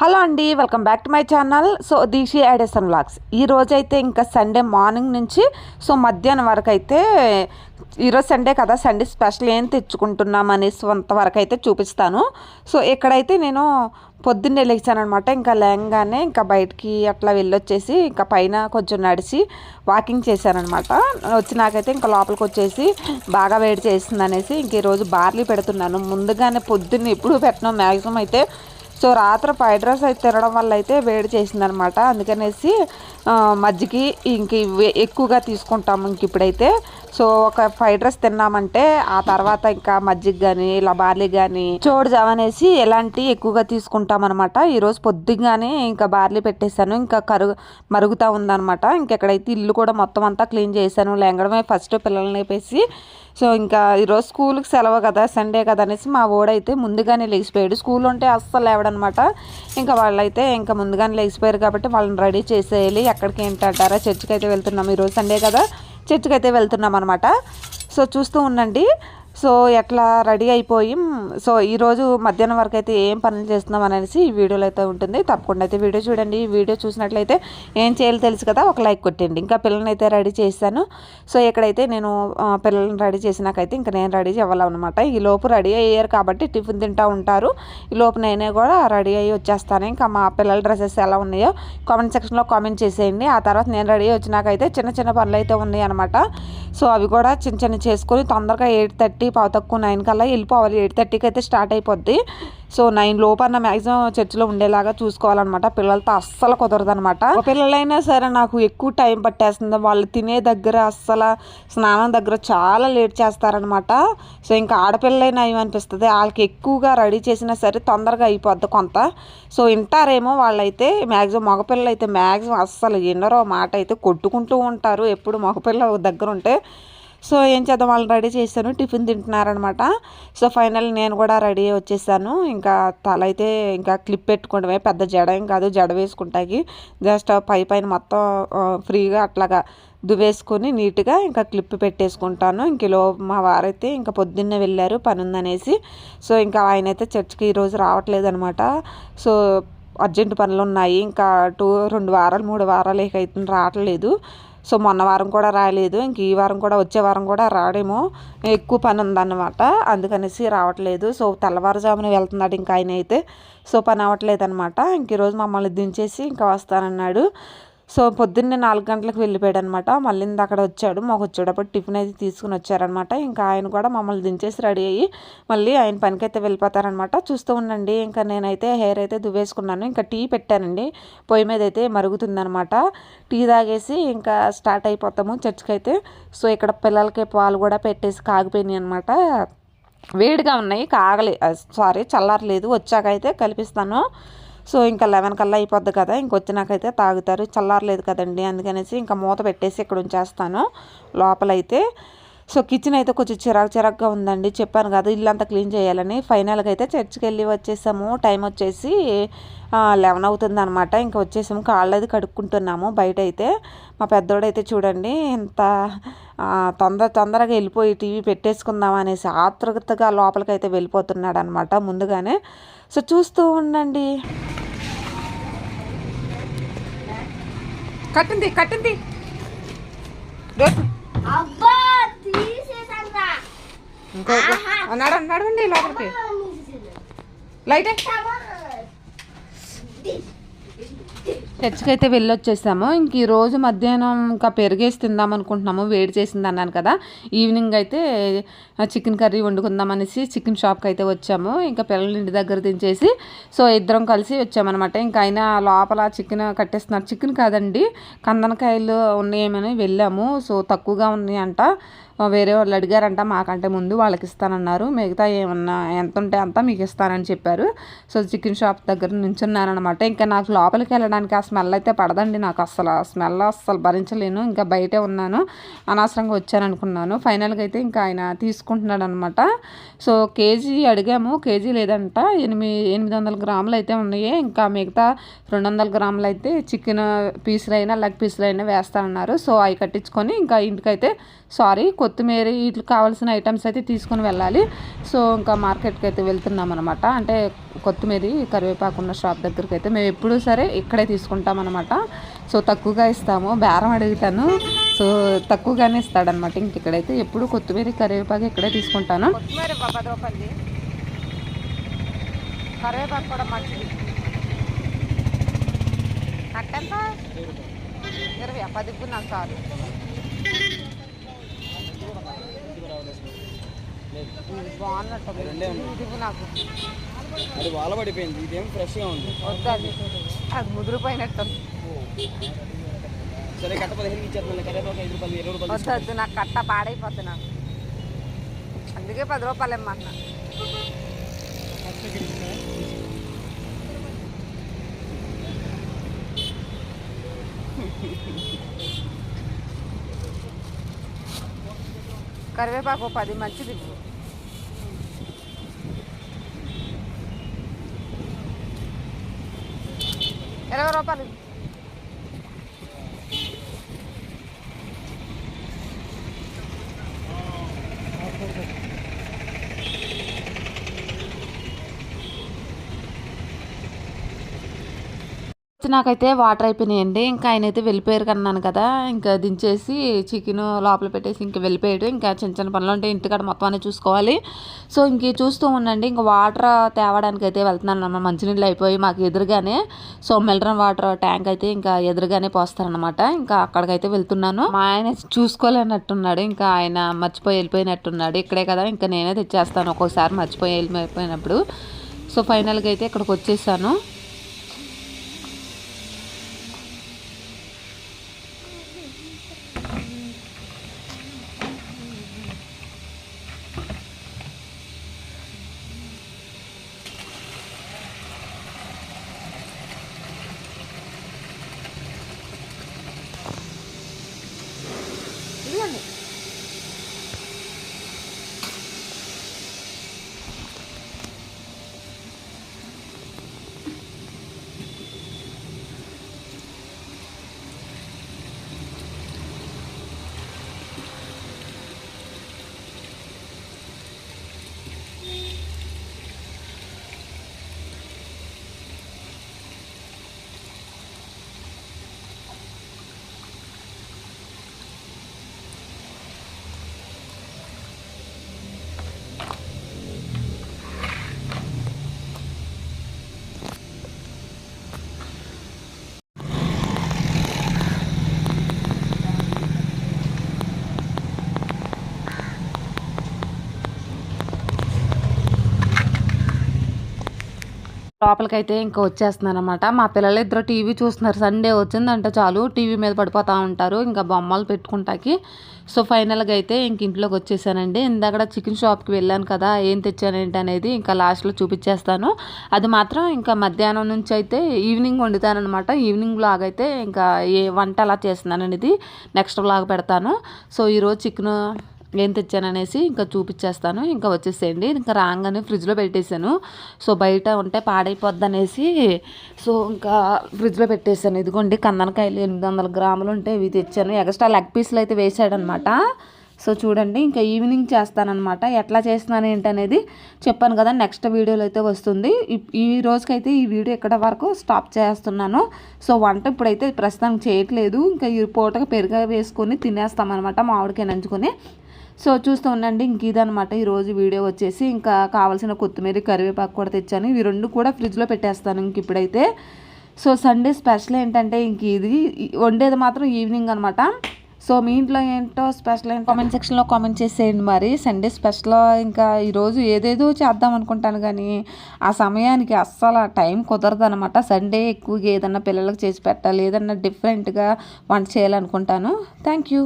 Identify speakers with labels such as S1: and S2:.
S1: Hello అండి welcome back to my channel. So దీక్షి ఐడెసన్ vlogs. ఈ రోజైతే ఇంకా సండే మార్నింగ్ నుంచి సో మధ్యాహ్నం వరకు అయితే ఈరోజు సండే కదా సండే స్పెషల్ ఏం తెచ్చుకుంటున్నాం అనేసి అంతవరకు అయితే చూపిస్తాను. సో ఇక్కడైతే నేను పొద్దున్నే లేచానమాట ఇంకా లేంగానే ఇంకా బయటికి అట్లా వెళ్ళొచ్చేసి ఇంకా పైన కొంచెం నడిచి వాకింగ్ చేశానమాట వచ్చినాకైతే ఇంకా లోపలికి వచ్చేసి బాగా వేడి చేసింది అనేసి ఇంక ఈరోజు బార్లీ పెడుతున్నాను. ముందుగానే పొద్దున్న ఎప్పుడు పెట్టినా. మ్యాక్సిమం అయితే సో రాత్రి ఫ్రైడ్ రైస్ అయితే తినడం వల్ల అయితే వేడి చేసిందనమాట. అందుకనేసి మజ్జిగి ఇంక ఇవి ఎక్కువగా తీసుకుంటాము ఇంక ఇప్పుడైతే. సో ఒక ఫ్రైడ్ రైస్ తిన్నామంటే ఆ తర్వాత ఇంకా మజ్జిగ కానీ ఇలా బార్లీ కానీ చోడు జావనేసి అనేసి ఎలాంటి ఎక్కువగా తీసుకుంటాం అనమాట ఈరోజు పొద్దుగానే ఇంకా బార్లీ పెట్టేశాను. ఇంకా కరుగు మరుగుతూ ఉందన్నమాట. ఇంకెక్కడైతే ఇల్లు కూడా మొత్తం అంతా క్లీన్ చేశాను. లేంగడమే ఫస్ట్ పిల్లల్ని వేసి సో ఇంకా ఈరోజు స్కూల్కి సెలవు కదా సండే కదా అనేసి మా ఓడైతే ముందుగానే లేచిపోయాడు. స్కూల్ ఉంటే అస్సలు లేవడనమాట ఇంకా వాళ్ళైతే ఇంకా ముందుగానే లేచిపోయారు కాబట్టి వాళ్ళని రెడీ చేసేయాలి. ఎక్కడికి ఏంటంటారా చర్చికి అయితే వెళ్తున్నాం. ఈరోజు సండే కదా. చర్చికి అయితే వెళ్తున్నాం అనమాట సో చూస్తూ ఉండండి. సో ఎట్లా? రెడీ అయిపోయి సో ఈరోజు మధ్యాహ్నం వరకు అయితే ఏం పనులు చేస్తున్నాం అనేసి ఈ వీడియోలో అయితే ఉంటుంది. తప్పకుండా అయితే వీడియో చూడండి. ఈ వీడియో చూసినట్లయితే ఏం చేయాలో తెలుసు కదా ఒక లైక్ కొట్టండి. ఇంకా పిల్లల్ని అయితే రెడీ చేశాను. సో ఇక్కడైతే నేను పిల్లల్ని రెడీ చేసినాకైతే ఇంకా నేను రెడీ అవ్వాలన్నమాట. ఈ లోపు రెడీ అయ్యారు కాబట్టి టిఫిన్ తింటూ ఉంటారు. ఈ లోపు నేనే కూడా రెడీ అయ్యి వచ్చేస్తాను. ఇంకా మా పిల్లల డ్రెస్సెస్ ఎలా ఉన్నాయో కామెంట్ సెక్షన్లో కామెంట్ చేసేయండి. ఆ తర్వాత నేను రెడీ వచ్చినాకైతే చిన్న చిన్న పనులు అయితే ఉన్నాయి అనమాట సో అవి కూడా చిన్న చిన్న చేసుకొని తొందరగా ఎయిట్ థర్టీ పావు తక్కువ నైన్ కల్లా వెళ్ళిపోవాలి. ఎయిట్ థర్టీకి అయితే స్టార్ట్ అయిపోద్ది. సో నైన్ లోపన్న మ్యాక్సిమం చర్చిలో ఉండేలాగా చూసుకోవాలన్నమాట. పిల్లలతో అస్సలు కుదరదు అనమాట పిల్లలైనా సరే నాకు ఎక్కువ టైం పట్టేస్తుంది. వాళ్ళు తినే దగ్గర అస్సలు స్నానం దగ్గర చాలా లేట్ చేస్తారనమాట సో ఇంకా ఆడపిల్లలైనా ఏమనిపిస్తుంది? వాళ్ళకి ఎక్కువగా రెడీ చేసినా సరే తొందరగా అయిపోద్ది కొంత. సో వింటారేమో వాళ్ళైతే మ్యాక్సిమం మగపిల్లలు అయితే మ్యాక్సిమం అస్సలు వినరో మాట అయితే కొట్టుకుంటూ ఉంటారు. ఎప్పుడు మగపిల్ల దగ్గర ఉంటే సో ఏం చేద్దాం? వాళ్ళు రెడీ చేశాను టిఫిన్ తింటున్నారనమాట సో ఫైనల్ నేను కూడా రెడీ వచ్చేసాను. ఇంకా తల అయితే ఇంకా క్లిప్ పెట్టుకోవడమే. పెద్ద జడ ఏం కాదు. జడ వేసుకుంటాకి జస్ట్ పై పైన మొత్తం ఫ్రీగా అట్లాగా దువ్వేసుకొని నీట్గా ఇంకా క్లిప్ పెట్టేసుకుంటాను. ఇంకలో మా వారైతే ఇంకా పొద్దున్నే వెళ్ళారు. పని ఉందనేసి. సో ఇంకా ఆయన అయితే చర్చ్కి ఈరోజు రావట్లేదు అనమాట సో అర్జెంట్ పనులు ఉన్నాయి ఇంకా టూ రెండు వారాలు మూడు వారాలు ఇక అయితే రావట్లేదు. సో మొన్న వారం కూడా రాలేదు. ఇంక ఈ వారం కూడా వచ్చే వారం కూడా రాడేమో. ఎక్కువ పని ఉందన్నమాట. అందుకనేసి రావట్లేదు. సో తెల్లవారుజామున వెళ్తున్నాడు ఇంకా ఆయన అయితే సో పని అవ్వట్లేదు అనమాట ఇంక ఈరోజు మమ్మల్ని దించేసి ఇంకా వస్తానన్నాడు. సో పొద్దున్నే నాలుగు గంటలకు వెళ్ళిపోయాడు అనమాట మళ్ళీ అక్కడ వచ్చాడు మాకు వచ్చేటప్పుడు టిఫిన్ అయితే తీసుకుని వచ్చారనమాట. ఇంకా ఆయన కూడా మమ్మల్ని దించేసి రెడీ అయ్యి మళ్ళీ ఆయన పనికైతే వెళ్ళిపోతారనమాట. చూస్తూ ఉండండి ఇంకా నేనైతే హెయిర్ అయితే దువ్వేసుకున్నాను. ఇంకా టీ పెట్టానండి పొయ్యి మీద అయితే మరుగుతుందనమాట. టీ తాగేసి ఇంకా స్టార్ట్ అయిపోతాము చర్చ్కి అయితే సో ఇక్కడ పిల్లలకి పాలు కూడా పెట్టేసి కాగిపోయినాయి అనమాట. వేడిగా ఉన్నాయి కాగలే సారీ చల్లారలేదు వచ్చాక అయితే కలిపిస్తాను. సో ఇంకా లెవెన్ కల్లా అయిపోద్ది కదా ఇంకొచ్చినాకైతే తాగుతారు. చల్లారలేదు కదండి అందుకనేసి ఇంకా మూత పెట్టేసి ఇక్కడ ఉంచేస్తాను లోపలైతే. సో కిచెన్ అయితే కొంచెం చిరాకు చిరాకుగా ఉందండి చెప్పాను కదా ఇల్లంతా క్లీన్ చేయాలని. ఫైనల్గా అయితే చర్చికి వెళ్ళి వచ్చేసాము టైం వచ్చేసి లెవెన్ అవుతుంది అనమాట ఇంకా వచ్చేసాము కాళ్ళు అది కడుక్కుంటున్నాము బయట అయితే మా పెద్దోడైతే చూడండి ఇంత తొందర తొందరగా వెళ్ళిపోయి టీవీ పెట్టేసుకుందాం అనేసి ఆతృతగా లోపలికి అయితే వెళ్ళిపోతున్నాడు అనమాట ముందుగానే. సో చూస్తూ ఉండండి. కట్టింది కట్టింది. నడవండి లోపలికి. లైట్. చర్చికి అయితే వెళ్ళొచ్చేసాము. ఇంక ఈ రోజు మధ్యాహ్నం ఇంకా పెరిగేసి తిందాం అనుకుంటున్నాము. వేడి చేసింది అన్నాను కదా. ఈవినింగ్ అయితే చికెన్ కర్రీ వండుకుందాం అనేసి చికెన్ షాప్కి అయితే వచ్చాము. ఇంకా పిల్లల ఇంటి దగ్గర దించేసి సో ఇద్దరం కలిసి వచ్చామన్నమాట. ఇంకా ఆయన లోపల చికెన్ కట్టేస్తున్నారు. చికెన్ కాదండి కందనకాయలు ఉన్నాయేమని వెళ్ళాము. సో తక్కువగా ఉన్నాయంట. వేరే వాళ్ళు అడిగారంట మాకంటే ముందు వాళ్ళకి ఇస్తానన్నారు మిగతా ఏమన్నా ఎంత ఉంటే అంతా మీకు ఇస్తానని చెప్పారు. సో చికెన్ షాప్ దగ్గర నించున్నానమాట ఇంకా నాకు లోపలికి వెళ్ళడానికి ఆ స్మెల్ అయితే పడదండి నాకు అస్సలు. ఆ స్మెల్ అస్సలు భరించలేను. ఇంకా బయటే ఉన్నాను. అనవసరంగా వచ్చాను అనుకున్నాను ఫైనల్గా అయితే ఇంకా ఆయన తీసుకుంటున్నాడు అనమాట సో కేజీ అడిగాము. కేజీ లేదంట. ఎనిమిది ఎనిమిది వందల గ్రాములు అయితే ఉన్నాయి. ఇంకా మిగతా రెండు వందల గ్రాములు అయితే చికెన్ పీసులు అయినా లెగ్ పీసులు అయినా వేస్తానన్నారు. సో అవి కట్టించుకొని ఇంకా ఇంటికైతే సారీ కొత్తిమీర వీటికి కావాల్సిన ఐటమ్స్ అయితే తీసుకొని వెళ్ళాలి. సో ఇంకా మార్కెట్కి అయితే వెళ్తున్నాం అనమాట అంటే కొత్తిమీర కరివేపాకు ఉన్న షాప్ దగ్గరికి అయితే మేము ఎప్పుడూ సరే ఇక్కడే తీసుకుంటాం అనమాట సో తక్కువగా ఇస్తాము. బేరం అడుగుతాను. సో తక్కువగానే ఇస్తాడనమాట ఇంక ఇక్కడైతే ఎప్పుడు కొత్తిమీర కరివేపాకు ఇక్కడే తీసుకుంటాను. పది రూపాయలు కరివేపాకు కూడా మంచిది. కట్టెంత ఇరవై పది నాకు చాలు. బాగున్నట్టు నాకు.
S2: అది వాల పడిపోయింది. ఇదేం ఫ్రెష్గా ఉంది.
S1: వద్దు అది. ముదిరిపోయినట్టు
S2: సరే కట్ట పదిహేను ఇచ్చేస్తాను కరేపాకు ఐదు రూపాయలు ఇరవై రూపాయలు
S1: వద్దు వద్దు నాకు కట్ట పాడైపోద్ది నాకు. అందుకే పది రూపాయలు ఇమ్మన్నా. కరివేపాకు పది మంచిది. ఇరవై రూపాయలు. నాకైతే వాటర్ అయిపోయినాయండి. ఇంకా ఆయన అయితే వెళ్ళిపోయారు కన్నాను కదా. ఇంకా దించేసి చికెన్ లోపల పెట్టేసి ఇంకా వెళ్ళిపోయాడు. ఇంకా చిన్న చిన్న పనులు ఉంటే ఇంటికాడ మొత్తం అన్ని చూసుకోవాలి. సో ఇంక చూస్తూ ఉండండి. ఇంకా వాటర్ తేవడానికి అయితే వెళ్తున్నాను అన్నమాట. మంచినీళ్ళు అయిపోయి మాకు ఎదురుగానే. సో మిల్టన్ వాటర్ ట్యాంక్ అయితే ఇంకా ఎదురుగానే పోస్తారనమాట ఇంకా అక్కడికైతే వెళ్తున్నాను. మా ఆయన చూసుకోలేనట్టున్నాడు. ఇంకా ఆయన మర్చిపోయి వెళ్ళిపోయినట్టున్నాడు. ఇక్కడే కదా. ఇంకా నేనే తెచ్చేస్తాను. ఒక్కొక్కసారి మర్చిపోయి వెళ్ళిపోయినప్పుడు. సో ఫైనల్గా అయితే ఇక్కడికి వచ్చేసాను ఇదిగోండి లోపలికైతే ఇంకా వచ్చేస్తున్నాను అనమాట మా పిల్లలు ఇద్దరు టీవీ చూస్తున్నారు. సండే వచ్చిందంటే చాలు టీవీ మీద పడిపోతూ ఉంటారు. ఇంకా బొమ్మలు పెట్టుకుంటాకి. సో ఫైనల్గా అయితే ఇంక ఇంట్లోకి వచ్చేసానండి. ఇందాక చికెన్ షాప్కి వెళ్ళాను కదా ఏం తెచ్చాను ఏంటి అనేది ఇంకా లాస్ట్లో చూపించేస్తాను. అది మాత్రం ఇంకా మధ్యాహ్నం నుంచి అయితే ఈవినింగ్ వండుతానమాట ఈవినింగ్ బ్లాగ్ అయితే ఇంకా ఏ వంట అలా చేస్తున్నాను అనేది నెక్స్ట్ బ్లాగ్ పెడతాను. సో ఈరోజు చికెన్ ఏం తెచ్చాననేసి ఇంకా చూపించేస్తాను. ఇంకా వచ్చేసేయండి. ఇంకా రాగానే ఫ్రిడ్జ్లో పెట్టేశాను. సో బయట ఉంటే పాడైపోద్ది అనేసి సో ఇంకా ఫ్రిడ్జ్లో పెట్టేశాను. ఇదిగోండి కందనకాయలు ఎనిమిది వందల గ్రాములు ఉంటే ఇవి తెచ్చాను. ఎక్స్ట్రా లెగ్ పీస్లు అయితే వేసాడనమాట సో చూడండి ఇంకా ఈవినింగ్ చేస్తానన్నమాట ఎట్లా చేస్తున్నాను ఏంటనేది చెప్పాను కదా నెక్స్ట్ వీడియోలో అయితే వస్తుంది. ఈ- రోజుకైతే ఈ వీడియో ఇక్కడ వరకు స్టాప్ చేస్తున్నాను. సో వంట ఇప్పుడైతే ప్రస్తుతానికి చేయట్లేదు. ఇంకా ఈ పూటగా పెరుగు వేసుకొని తినేస్తామన్నమాట మామిడికాయ నంచుకొని. సో చూస్తూ ఉండండి ఇంక ఇదనమాట ఈరోజు వీడియో వచ్చేసి ఇంకా కావాల్సిన కొత్తిమీర కరివేపాకు కూడా తెచ్చాను. ఇవి రెండు కూడా ఫ్రిడ్జ్లో పెట్టేస్తాను ఇంక ఇప్పుడైతే. సో సండే స్పెషల్ ఏంటంటే ఇంక ఇది వండేది మాత్రం ఈవినింగ్ అనమాట సో మీ ఇంట్లో ఏంటో స్పెషల్ ఏంటో కామెంట్ సెక్షన్లో కామెంట్ చేసేయండి మరి. సండే స్పెషల్ ఇంకా ఈరోజు ఏదేదో చేద్దాం అనుకుంటాను కానీ ఆ సమయానికి అస్సలు ఆ టైం కుదరదు అనమాట సండే ఎక్కువగా ఏదన్నా పిల్లలకు చేసి పెట్టాలి ఏదన్నా డిఫరెంట్గా వంట చేయాలనుకుంటాను. Thank you.